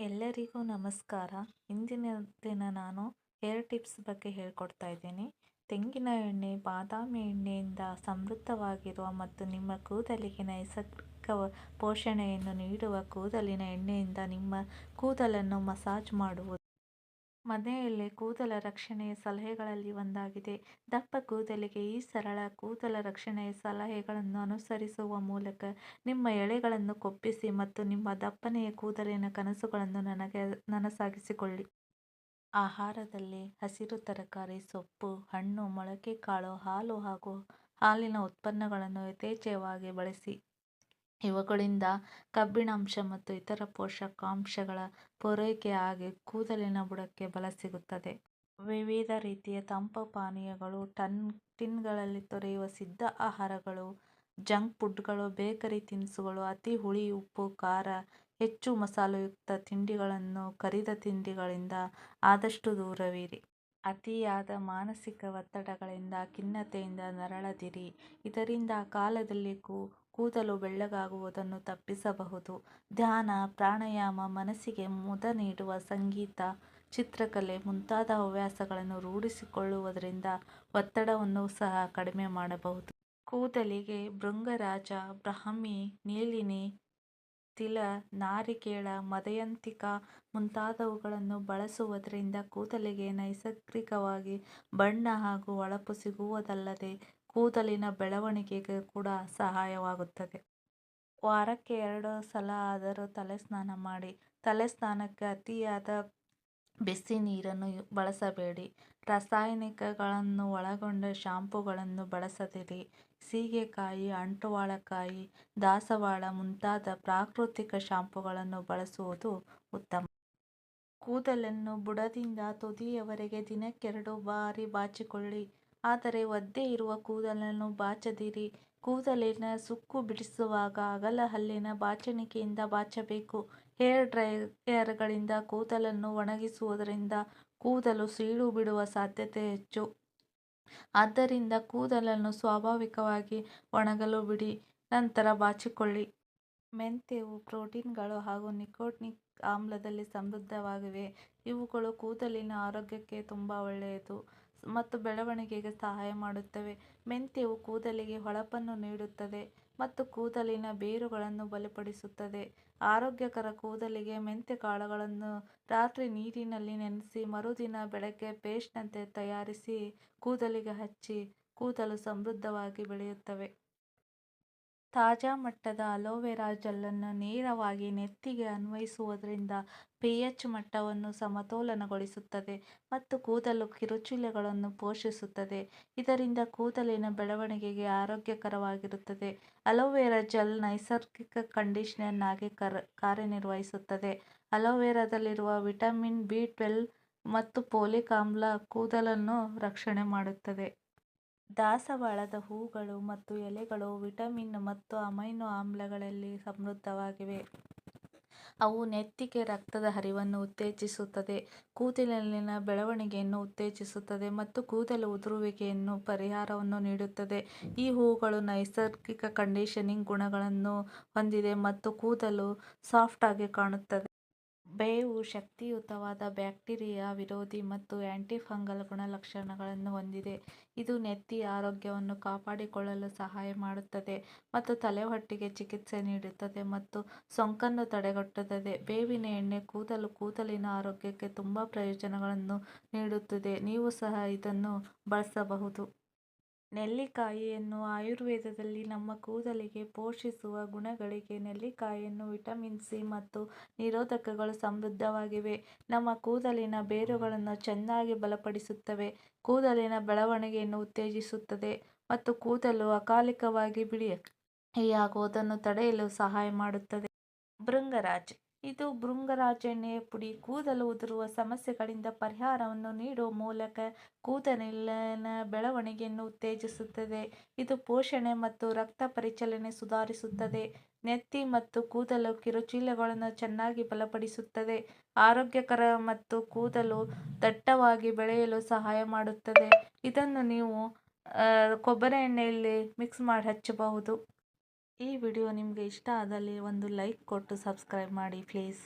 ಎಲ್ಲರಿಗೂ ನಮಸ್ಕಾರ. ಇಂದಿನ ದಿನ ನಾನು ಹೇರ್ ಟಿಪ್ಸ್ ಬಗ್ಗೆ ಹೇಳ್ಕೊಡ್ತಾ ಇದ್ದೀನಿ. ತೆಂಗಿನ ಎಣ್ಣೆ, ಬಾದಾಮಿ ಎಣ್ಣೆಯಿಂದ ಸಮೃದ್ಧವಾಗಿರುವ ಮತ್ತು ನಿಮ್ಮ ಕೂದಲಿಗೆ ನೈಸರ್ಗಿಕ ಪೋಷಣೆಯನ್ನು ನೀಡುವ ಕೂದಲಿನ ಎಣ್ಣೆಯಿಂದ ನಿಮ್ಮ ಕೂದಲನ್ನು ಮಸಾಜ್ ಮಾಡುವುದು ಮನೆಯಲ್ಲೇ ಕೂದಲ ರಕ್ಷಣೆಯ ಸಲಹೆಗಳಲ್ಲಿ ಒಂದಾಗಿದೆ. ದಪ್ಪ ಕೂದಲಿಗೆ ಈ ಸರಳ ಕೂದಲ ರಕ್ಷಣೆಯ ಸಲಹೆಗಳನ್ನು ಅನುಸರಿಸುವ ಮೂಲಕ ನಿಮ್ಮ ಎಳೆಗಳನ್ನು ಕೊಪ್ಪಿಸಿ ಮತ್ತು ನಿಮ್ಮ ದಪ್ಪನೆಯ ಕೂದಲಿನ ಕನಸುಗಳನ್ನು ನನಗೆ ನನಸಾಗಿಸಿಕೊಳ್ಳಿ. ಆಹಾರದಲ್ಲಿ ಹಸಿರು ತರಕಾರಿ, ಸೊಪ್ಪು, ಹಣ್ಣು, ಮೊಳಕೆ, ಕಾಳು, ಹಾಲು ಹಾಗೂ ಹಾಲಿನ ಉತ್ಪನ್ನಗಳನ್ನು ಯಥೇಚ್ಛವಾಗಿ ಬಳಸಿ. ಇವುಗಳಿಂದ ಕಬ್ಬಿಣಾಂಶ ಮತ್ತು ಇತರ ಪೋಷಕಾಂಶಗಳ ಪೂರೈಕೆ ಆಗಿ ಕೂದಲಿನ ಬುಡಕ್ಕೆ ಬಲ ಸಿಗುತ್ತದೆ. ವಿವಿಧ ರೀತಿಯ ತಂಪು ಪಾನೀಯಗಳು, ಟನ್ ಟಿನ್ಗಳಲ್ಲಿ ದೊರೆಯುವ ಸಿದ್ಧ ಆಹಾರಗಳು, ಜಂಕ್ ಫುಡ್ಗಳು, ಬೇಕರಿ ತಿನಿಸುಗಳು, ಅತಿ ಹುಳಿ, ಉಪ್ಪು, ಖಾರ, ಹೆಚ್ಚು ಮಸಾಲೆಯುಕ್ತ ತಿಂಡಿಗಳನ್ನು ಕರಿದ ತಿಂಡಿಗಳಿಂದ ಆದಷ್ಟು ದೂರವಿರಿ. ಅತಿಯಾದ ಮಾನಸಿಕ ಒತ್ತಡಗಳಿಂದ ಖಿನ್ನತೆಯಿಂದ ನರಳದಿರಿ. ಇದರಿಂದ ಅಕಾಲದಲ್ಲಿ ಕೂದಲು ಬೆಳ್ಳಗಾಗುವುದನ್ನು ತಪ್ಪಿಸಬಹುದು. ಧ್ಯಾನ, ಪ್ರಾಣಾಯಾಮ, ಮನಸ್ಸಿಗೆ ಮುದ ನೀಡುವ ಸಂಗೀತ, ಚಿತ್ರಕಲೆ ಮುಂತಾದ ಹವ್ಯಾಸಗಳನ್ನು ರೂಢಿಸಿಕೊಳ್ಳುವುದರಿಂದ ಒತ್ತಡವನ್ನು ಸಹ ಕಡಿಮೆ ಮಾಡಬಹುದು. ಕೂದಲಿಗೆ ಭೃಂಗರಾಜ, ಬ್ರಾಹ್ಮಿ, ನೀಲಿನಿ, ತಿಲ, ನಾರಿಕೇಳ, ಮದಯಂತಿಕ ಮುಂತಾದವುಗಳನ್ನು ಬಳಸುವುದರಿಂದ ಕೂದಲಿಗೆ ನೈಸರ್ಗಿಕವಾಗಿ ಬಣ್ಣ ಹಾಗೂ ಹೊಳಪು ಸಿಗುವುದಲ್ಲದೆ ಕೂದಲಿನ ಬೆಳವಣಿಗೆಗೆ ಕೂಡ ಸಹಾಯವಾಗುತ್ತದೆ. ವಾರಕ್ಕೆ ಎರಡು ಸಲ ಆದರೂ ತಲೆ ಸ್ನಾನ ಮಾಡಿ. ತಲೆ ಸ್ನಾನಕ್ಕೆ ಅತಿಯಾದ ಬಿಸಿ ನೀರನ್ನು ಬಳಸಬೇಡಿ. ರಾಸಾಯನಿಕಗಳನ್ನು ಒಳಗೊಂಡ ಶಾಂಪುಗಳನ್ನು ಬಳಸದಿರಿ. ಸೀಗೆಕಾಯಿ, ಅಂಟುವಾಳಕಾಯಿ, ದಾಸವಾಳ ಮುಂತಾದ ಪ್ರಾಕೃತಿಕ ಶಾಂಪುಗಳನ್ನು ಬಳಸುವುದು ಉತ್ತಮ. ಕೂದಲನ್ನು ಬುಡದಿಂದ ತುದಿಯವರೆಗೆ ದಿನಕ್ಕೆರಡು ಬಾರಿ ಬಾಚಿಕೊಳ್ಳಿ. ಆದರೆ ಒದ್ದೆ ಇರುವ ಕೂದಲನ್ನು ಬಾಚದಿರಿ. ಕೂದಲಿನ ಸುಕ್ಕು ಬಿಡಿಸುವಾಗ ಅಗಲ ಹಲ್ಲಿನ ಬಾಚಣಿಕೆಯಿಂದ ಬಾಚಬೇಕು. ಹೇರ್ ಡ್ರೈಯರ್ಗಳಿಂದ ಕೂದಲನ್ನು ಒಣಗಿಸುವುದರಿಂದ ಕೂದಲು ಸೀಳು ಬಿಡುವ ಸಾಧ್ಯತೆ ಹೆಚ್ಚು. ಆದ್ದರಿಂದ ಕೂದಲನ್ನು ಸ್ವಾಭಾವಿಕವಾಗಿ ಒಣಗಲು ಬಿಡಿ, ನಂತರ ಬಾಚಿಕೊಳ್ಳಿ. ಮೆಂತ್ಯವು ಪ್ರೋಟೀನ್ಗಳು ಹಾಗೂ ನಿಕೋಟ್ನಿಕ್ ಆಮ್ಲದಲ್ಲಿ ಸಮೃದ್ಧವಾಗಿವೆ. ಇವುಗಳು ಕೂದಲಿನ ಆರೋಗ್ಯಕ್ಕೆ ತುಂಬ ಒಳ್ಳೆಯದು ಮತ್ತು ಬೆಳವಣಿಗೆಗೆ ಸಹಾಯ ಮಾಡುತ್ತವೆ. ಮೆಂತ್ಯವು ಕೂದಲಿಗೆ ಹೊಳಪನ್ನು ನೀಡುತ್ತದೆ ಮತ್ತು ಕೂದಲಿನ ಬೇರುಗಳನ್ನು ಬಲಪಡಿಸುತ್ತದೆ. ಆರೋಗ್ಯಕರ ಕೂದಲಿಗೆ ಮೆಂತ್ಯ ಕಾಳುಗಳನ್ನು ರಾತ್ರಿ ನೀರಿನಲ್ಲಿ ನೆನೆಸಿ, ಮರುದಿನ ಬೆಳಗ್ಗೆ ಪೇಸ್ಟ್ನಂತೆ ತಯಾರಿಸಿ ಕೂದಲಿಗೆ ಹಚ್ಚಿ, ಕೂದಲು ಸಮೃದ್ಧವಾಗಿ ಬೆಳೆಯುತ್ತವೆ. ತಾಜಾ ಮಟ್ಟದ ಅಲೋವೆರಾ ಜೆಲ್ಲನ್ನು ನೇರವಾಗಿ ನೆತ್ತಿಗೆ ಅನ್ವಯಿಸುವುದರಿಂದ ಪಿಎಚ್ ಮಟ್ಟವನ್ನು ಸಮತೋಲನಗೊಳಿಸುತ್ತದೆ ಮತ್ತು ಕೂದಲು ಕಿರುಚಿಲೆಗಳನ್ನು ಪೋಷಿಸುತ್ತದೆ. ಇದರಿಂದ ಕೂದಲಿನ ಬೆಳವಣಿಗೆಗೆ ಆರೋಗ್ಯಕರವಾಗಿರುತ್ತದೆ. ಅಲೋವೆರಾ ಜೆಲ್ ನೈಸರ್ಗಿಕ ಕಂಡೀಷನರ್ ಆಗಿ ಕಾರ್ಯನಿರ್ವಹಿಸುತ್ತದೆ. ಅಲೋವೆರಾದಲ್ಲಿರುವ ವಿಟಮಿನ್ ಬಿ ಟ್ವೆಲ್ವ್ ಮತ್ತು ಪೋಲಿಕ್ ಆಮ್ಲ ಕೂದಲನ್ನು ರಕ್ಷಣೆ ಮಾಡುತ್ತದೆ. ದಾಸವಾಳದ ಹೂಗಳು ಮತ್ತು ಎಲೆಗಳು ವಿಟಮಿನ್ ಮತ್ತು ಅಮೈನೋ ಆಮ್ಲಗಳಲ್ಲಿ ಸಮೃದ್ಧವಾಗಿವೆ. ಅವು ನೆತ್ತಿಗೆ ರಕ್ತದ ಹರಿವನ್ನು ಉತ್ತೇಜಿಸುತ್ತದೆ, ಕೂದಲಿನ ಬೆಳವಣಿಗೆಯನ್ನು ಉತ್ತೇಜಿಸುತ್ತದೆ ಮತ್ತು ಕೂದಲು ಉದುರುವಿಕೆಯನ್ನು ಪರಿಹಾರವನ್ನು ನೀಡುತ್ತದೆ. ಈ ಹೂಗಳು ನೈಸರ್ಗಿಕ ಕಂಡೀಷನಿಂಗ್ ಗುಣಗಳನ್ನು ಹೊಂದಿದೆ ಮತ್ತು ಕೂದಲು ಸಾಫ್ಟ್ ಆಗಿ ಕಾಣುತ್ತದೆ. ಬೇವು ಶಕ್ತಿಯುತವಾದ ಬ್ಯಾಕ್ಟೀರಿಯಾ ವಿರೋಧಿ ಮತ್ತು ಆಂಟಿಫಂಗಲ್ ಗುಣಲಕ್ಷಣಗಳನ್ನು ಹೊಂದಿದೆ. ಇದು ನೆತ್ತಿಯ ಆರೋಗ್ಯವನ್ನು ಕಾಪಾಡಿಕೊಳ್ಳಲು ಸಹಾಯ ಮಾಡುತ್ತದೆ ಮತ್ತು ತಲೆಹೊಟ್ಟಿಗೆ ಚಿಕಿತ್ಸೆ ನೀಡುತ್ತದೆ ಮತ್ತು ಸೋಂಕನ್ನು ತಡೆಗಟ್ಟುತ್ತದೆ. ಬೇವಿನ ಎಣ್ಣೆ ಕೂದಲು ಕೂದಲಿನ ಆರೋಗ್ಯಕ್ಕೆ ತುಂಬಾ ಪ್ರಯೋಜನಗಳನ್ನು ನೀಡುತ್ತದೆ. ನೀವು ಸಹ ಇದನ್ನು ಬಳಸಬಹುದು. ನೆಲ್ಲಿಕಾಯಿಯನ್ನು ಆಯುರ್ವೇದದಲ್ಲಿ ನಮ್ಮ ಕೂದಲಿಗೆ ಪೋಷಿಸುವ ಗುಣಗಳಿಗೆ ನೆಲ್ಲಿಕಾಯಿಯನ್ನು ವಿಟಮಿನ್ ಸಿ ಮತ್ತು ನಿರೋಧಕಗಳು ಸಮೃದ್ಧವಾಗಿವೆ. ನಮ್ಮ ಕೂದಲಿನ ಬೇರುಗಳನ್ನು ಚೆನ್ನಾಗಿ ಬಲಪಡಿಸುತ್ತವೆ, ಕೂದಲಿನ ಬೆಳವಣಿಗೆಯನ್ನು ಉತ್ತೇಜಿಸುತ್ತದೆ ಮತ್ತು ಕೂದಲು ಅಕಾಲಿಕವಾಗಿ ಬಿಳಿಯಾಗುವುದನ್ನು ತಡೆಯಲು ಸಹಾಯ ಮಾಡುತ್ತದೆ. ಭೃಂಗರಾಜ್ ಇದು ಭೃಂಗರಾಜ್ ಎಣ್ಣೆಯ ಪುಡಿ. ಕೂದಲು ಉದುರುವ ಸಮಸ್ಯೆಗಳಿಂದ ಪರಿಹಾರವನ್ನು ನೀಡುವ ಮೂಲಕ ಕೂದಲಿನ ಬೆಳವಣಿಗೆಯನ್ನು ಉತ್ತೇಜಿಸುತ್ತದೆ. ಇದು ಪೋಷಣೆ ಮತ್ತು ರಕ್ತ ಪರಿಚಲನೆ ಸುಧಾರಿಸುತ್ತದೆ. ನೆತ್ತಿ ಮತ್ತು ಕೂದಲು ಕಿರುಚೀಲಗಳನ್ನು ಚೆನ್ನಾಗಿ ಬಲಪಡಿಸುತ್ತದೆ. ಆರೋಗ್ಯಕರ ಮತ್ತು ಕೂದಲು ದಟ್ಟವಾಗಿ ಬೆಳೆಯಲು ಸಹಾಯ ಮಾಡುತ್ತದೆ. ಇದನ್ನು ನೀವು ಕೊಬ್ಬರಿ ಎಣ್ಣೆಯಲ್ಲಿ ಮಿಕ್ಸ್ ಮಾಡಿ ಹಚ್ಚಬಹುದು. ಈ ವಿಡಿಯೋ ನಿಮಗೆ ಇಷ್ಟ ಆದಲ್ಲಿ ಒಂದು ಲೈಕ್ ಕೊಟ್ಟು ಸಬ್ಸ್ಕ್ರೈಬ್ ಮಾಡಿ ಪ್ಲೀಸ್.